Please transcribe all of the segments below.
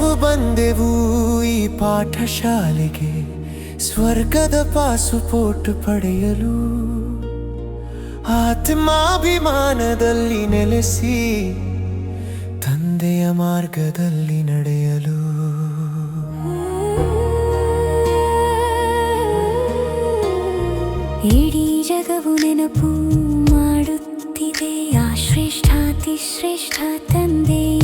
ಬಂದೆವು ಈ ಪಾಠಶಾಲೆಗೆ. ಸ್ವರ್ಗದ ಪಾಸುಪೋಟು ಪಡೆಯಲು. ಆತ್ಮಾಭಿಮಾನದಲ್ಲಿ ನೆಲೆಸಿ, ತಂದೆಯ ಮಾರ್ಗದಲ್ಲಿ ನಡೆಯಲು. ಇಡೀ ಜಗವು ನೆನಪು ಮಾಡುತ್ತಿದೆ. ಆ ಶ್ರೇಷ್ಠಾತಿ ಶ್ರೇಷ್ಠ ತಂದೆಯನ್ನು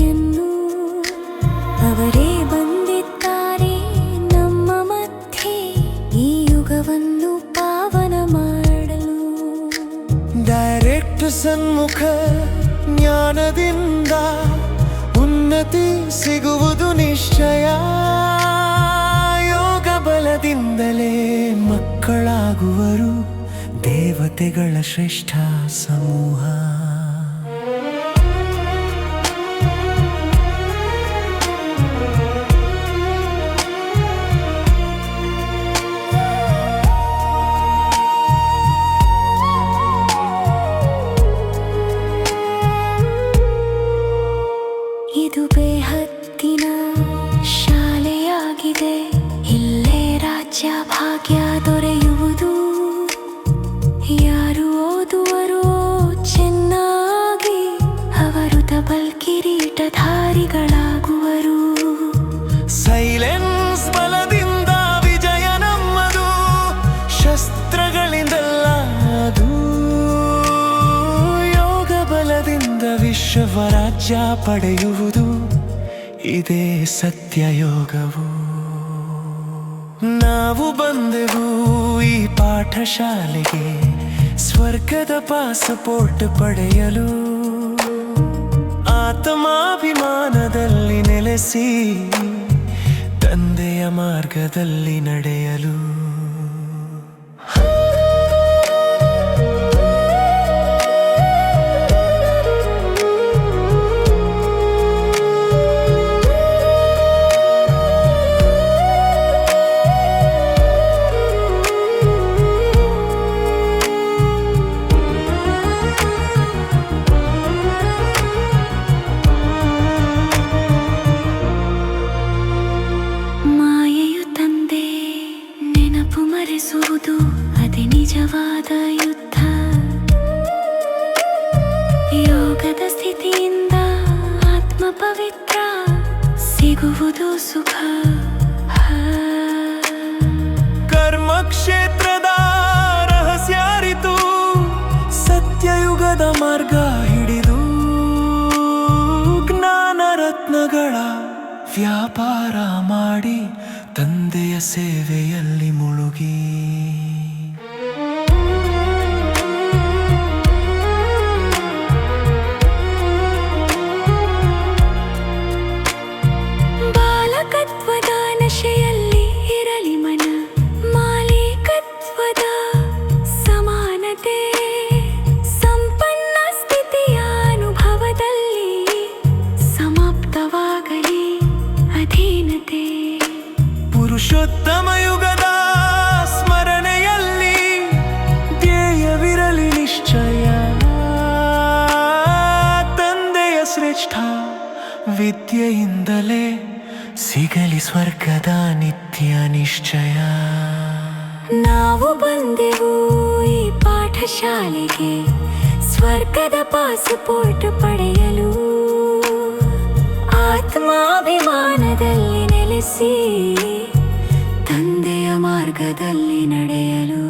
ಸನ್ಮುಖ ಜ್ಞಾನದಿಂದ ಉನ್ನತಿ ಸಿಗುವುದು ನಿಶ್ಚಯ. ಯೋಗ ಬಲದಿಂದಲೇ ಮಕ್ಕಳಾಗುವರು ದೇವತೆಗಳ ಶ್ರೇಷ್ಠ ಸಮೂಹ. ರಾಜ್ಯ ಭಾಗ್ಯ ದೊರೆಯುವುದು. ಯಾರು ಓದುವರೋ ಚೆನ್ನಾಗಿ ಅವರು ಡಬಲ್ ಕಿರೀಟಧಾರಿಗಳಾಗುವರು ಸೈಲೆನ್ಸ್ ಬಲದಿಂದ ವಿಜಯ ನಮ್ಮದು. ಶಸ್ತ್ರಗಳಿಂದಲ್ಲ ಅದು. ಯೋಗ ಬಲದಿಂದ ವಿಶ್ವ ರಾಜ್ಯ ಪಡೆಯುವುದು. ಇದೇ ಸತ್ಯ ಯೋಗವು ನಾವು ಬಂದೆವು ಈ ಪಾಠಶಾಲೆಗೆ ಸ್ವರ್ಗದ ಪಾಸ್ಪೋರ್ಟ್ ಪಡೆಯಲು. ಆತ್ಮಾಭಿಮಾನದಲ್ಲಿ ನೆಲೆಸಿ ತಂದೆಯ ಮಾರ್ಗದಲ್ಲಿ ನಡೆಯಲು. ಮರೆಸುವುದು ಅದೇ ನಿಜವಾದ ಯುದ್ಧ. ಯೋಗದ ಸ್ಥಿತಿಯಿಂದ ಆತ್ಮ ಪವಿತ್ರ ಸಿಗುವುದು ಸುಖ. ಕರ್ಮ ಕ್ಷೇತ್ರದ ರಹಸ್ಯ ಸತ್ಯಯುಗದ ಮಾರ್ಗ ಹಿಡಿದು ಜ್ಞಾನ ರತ್ನಗಳ ವ್ಯಾಪಾರ ಮಾಡಿ ತಂದೆಯ ಸೇವೆಯಲ್ಲಿ ಮುಳುಗಿ. ಅಧೀನತೆ ಪುರುಷೋತ್ತಮ ಯುಗದ ಸ್ಮರಣೆಯಲ್ಲಿ ಧ್ಯೇಯವಿರಲಿ ನಿಶ್ಚಯ. ತಂದೆಯ ಶ್ರೇಷ್ಠ ವಿದ್ಯೆಯಿಂದಲೇ ಸಿಗಲಿ ಸ್ವರ್ಗದ ನಿತ್ಯ ನಿಶ್ಚಯ. ನಾವು ಬಂದೆವು ಈ ಪಾಠಶಾಲೆಗೆ, ಸ್ವರ್ಗದ ಪಾಸ್ಪೋರ್ಟ್ ಪಡೆಯಲು. ಆತ್ಮಾಭಿಮಾನದಲ್ಲಿ ಸಿ ತಂದೆಯ ಮಾರ್ಗದಲ್ಲಿ ನಡೆಯಲು